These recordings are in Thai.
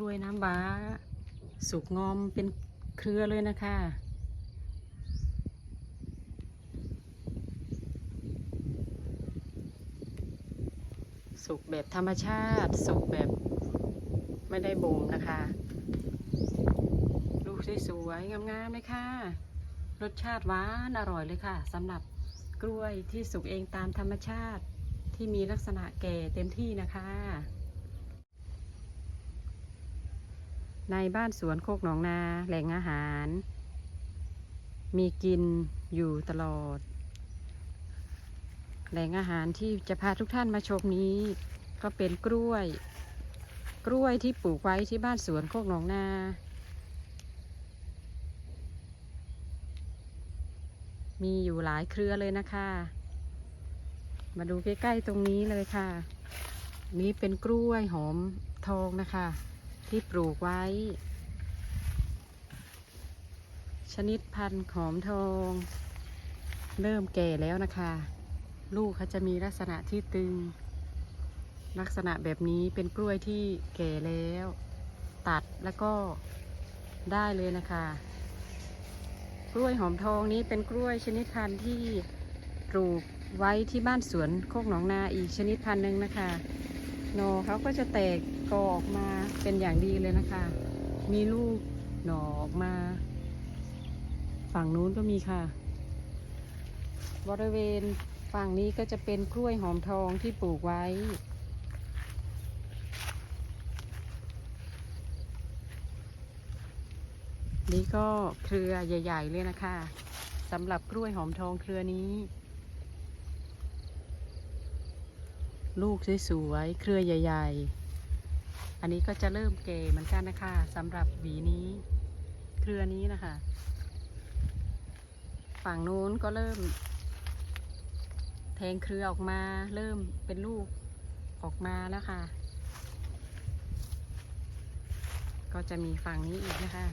ล้วยน้ำว้า สุกงอมเป็นเครือเลยนะคะสุกแบบธรรมชาติ สุกแบบไม่ได้บ่มนะคะ ลูกสวยๆงามๆเลยค่ะ รสชาติหวานอร่อยเลยค่ะสำหรับกล้วยที่สุกเองตามธรรมชาติที่มีลักษณะแก่เต็มที่นะคะ ในบ้านสวนโคกหนองนาแหล่งอาหาร มีกินอยู่ตลอด แหล่งอาหารที่จะพาทุกท่านมาชมนี้ ก็เป็นกล้วย กล้วยที่ปลูกไว้ที่บ้านสวนโคกหนองนามีอยู่หลายเครือเลยนะคะ มาดูใกล้ๆตรงนี้เลยค่ะ นี่เป็นกล้วยหอมทองนะคะ ที่ปลูกไว้ ชนิดพันธุ์หอมทอง เริ่มแก่แล้วนะคะ ลูกเขาจะมีลักษณะที่ตึง ลักษณะแบบนี้เป็นกล้วยที่แก่แล้ว ตัดแล้วก็ได้เลยนะคะ กล้วยหอมทองนี้เป็นกล้วยชนิดพันธุ์ที่ปลูกไว้ที่บ้านสวนโคกหนองนาอีกชนิดพันธุ์หนึ่งนะคะหน่อเขาก็จะแตก กอออกมาเป็นอย่างดีเลยนะคะ มีลูกหน่อออกมา ฝั่งนู้นก็มีค่ะ บริเวณฝั่งนี้ก็จะเป็นกล้วยหอมทองที่ปลูกไว้ นี่ก็เครือใหญ่ ๆ เลยนะคะสำหรับกล้วยหอมทองเครือนี้ ลูกสวยๆเครือใหญ่ ๆ อันนี้ก็จะเริ่มเกเหมือนกันนะคะสำหรับหวีนี้ เครือนี้นะคะ ฝั่งนู้นก็เริ่ม แทงเครือออกมา เริ่มเป็นลูกออกมาแล้วค่ะ ก็จะมีฝั่งนี้อีกนะคะ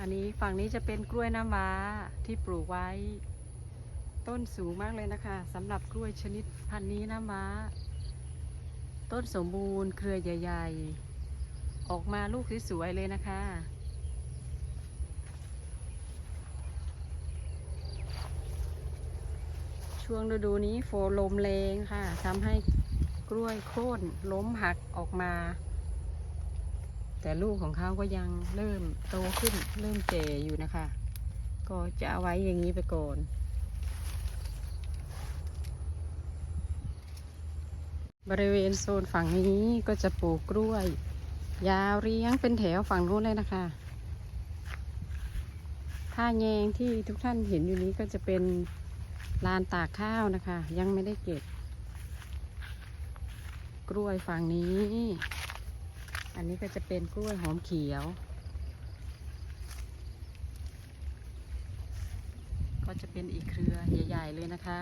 อันนี้ฝั่งนี้จะเป็นกล้วยน้ำว้าที่ปลูกไว้ ต้นสูงมากเลยนะคะสำหรับกล้วยชนิดพันธุ์นี้น้ำว้า ต้นสมบูรณ์เครือใหญ่ๆ ออกมาลูกสวยๆเลยนะคะ ช่วงฤดูนี้โฟลมแรงค่ะทำให้กล้วยโค่นล้มหักออกมา แต่ลูกของเขาก็ยังเริ่มโตขึ้นเริ่มเจอยู่นะคะ ก็จะเอาไว้อย่างนี้ไปก่อน บริเวณโซนฝั่งนี้ก็จะปลูกกล้วย ยาวเรียงเป็นแถวฝั่งนู้นเลยนะคะท่าแยงที่ทุกท่านเห็นอยู่นี้ก็จะเป็นลานตากข้าวนะคะ ยังไม่ได้เก็บ กล้วยฝั่งนี้ อันนี้ก็จะเป็นกล้วยหอมเขียว ก็จะเป็นอีกเครือใหญ่ ๆ เลยนะคะ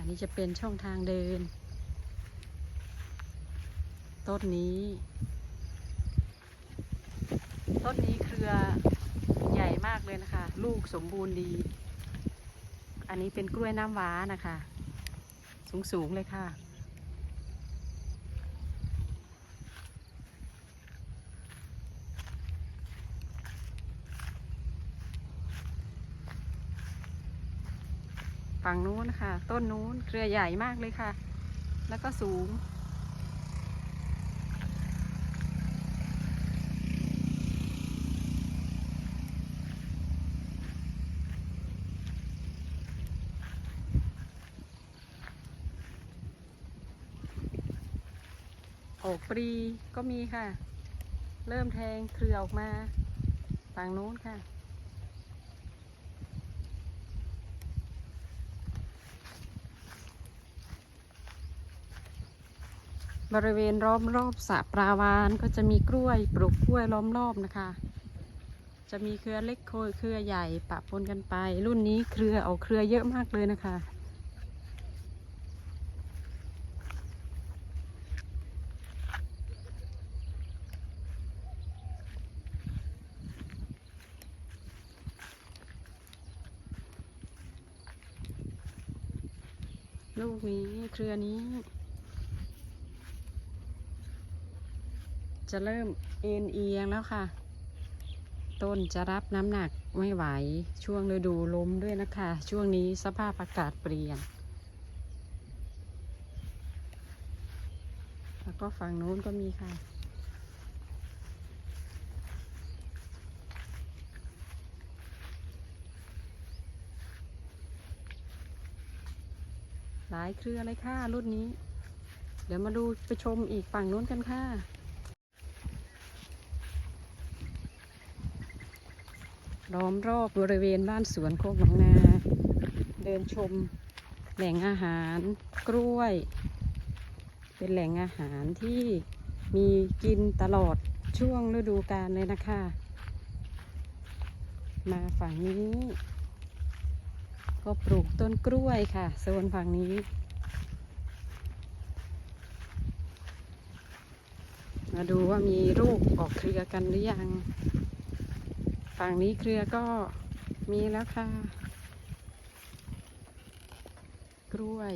อันนี้จะเป็นช่องทางเดิน ต้นนี้ ต้นนี้เครือใหญ่มากเลยนะคะ ลูกสมบูรณ์ดี อันนี้เป็นกล้วยน้ำว้านะคะ สูงๆเลยค่ะ ฝั่งนู้นนะคะต้นนู้นเครือใหญ่มากเลยค่ะ แล้วก็สูง ออกปรีก็มีค่ะ เริ่มแทงเครือออกมาฝั่งนู้นค่ะ บริเวณรอบรอบสระปราวานก็จะมีกล้วยปลูกกล้วยล้อมรอบนะคะ จะมีเครือเล็กโคยเครือใหญ่ปะปนกันไป รุ่นนี้เครือเอาเครือเยอะมากเลยนะคะ ลูกนี้เครือนี้ จะเริ่มเอ็นเอียงแล้วค่ะ ต้นจะรับน้ำหนักไม่ไหว ช่วงฤดูล้มด้วยนะคะ ช่วงนี้สภาพอากาศเปลี่ยน แล้วก็ฝั่งนู้นก็มีค่ะหลายเครือเลยค่ะ รุ่นนี้ เดี๋ยวมาดูไปชมอีกฝั่งนู้นกันค่ะ ล้อมรอบบริเวณบ้านสวนโคกหนองนา เดินชมแหล่งอาหารกล้วย เป็นแหล่งอาหารที่มีกินตลอดช่วงฤดูกาลเลยนะคะ มาฝั่งนี้ ก็ปลูกต้นกล้วยค่ะโซนฝั่งนี้มาดูว่ามีลูกออกเครือกันหรือยัง ฝั่งนี้เครือก็มีแล้วค่ะ กล้วย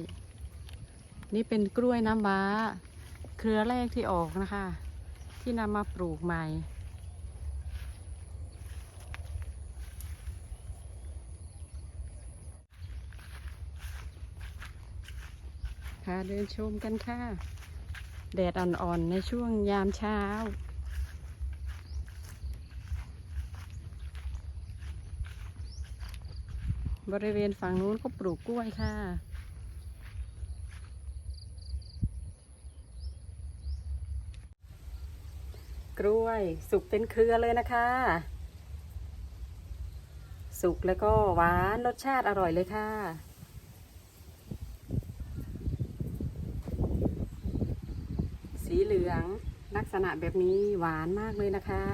นี่เป็นกล้วยน้ำว้า เครือแรกที่ออกนะคะ ที่นำมาปลูกใหม่ ค่ะเดินชมกันค่ะ แดดอ่อนๆ ในช่วงยามเช้า บริเวณฝั่งนู้นก็ปลูกกล้วยค่ะ กล้วยสุกเป็นเครือเลยนะคะ สุกแล้วก็หวานรสชาติอร่อยเลยค่ะสีเหลืองลักษณะแบบนี้หวานมากเลยนะคะ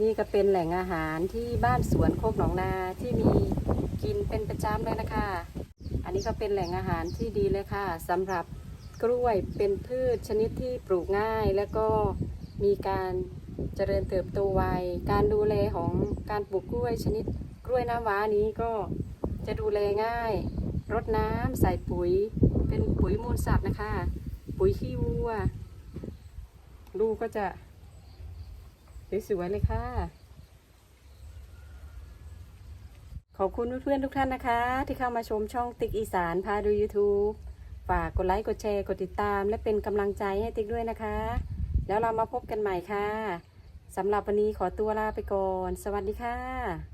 นี่ก็เป็นแหล่งอาหารที่บ้านสวนโคกหนองนาที่มีกินเป็นประจำเลยนะคะ อันนี้ก็เป็นแหล่งอาหารที่ดีเลยค่ะสำหรับกล้วยเป็นพืชชนิดที่ปลูกง่าย แล้วก็มีการเจริญเติบโตไว การดูแลของการปลูกกล้วยชนิดกล้วยน้ำว้านี้ก็จะดูแลง่าย รดน้ำใส่ปุ๋ย เป็นปุ๋ยมูลสัตว์นะคะ ปุ๋ยขี้วัว ลูกก็จะ สวยๆเลยค่ะ ขอบคุณเพื่อนๆทุกท่านนะคะ ที่เข้ามาชมช่องติ๊กอีสานพาดู YouTube ฝากกดไลค์ กดแชร์ กดติดตาม และเป็นกำลังใจให้ติ๊กด้วยนะคะ แล้วเรามาพบกันใหม่ค่ะสำหรับวันนี้ขอตัวลาไปก่อน สวัสดีค่ะ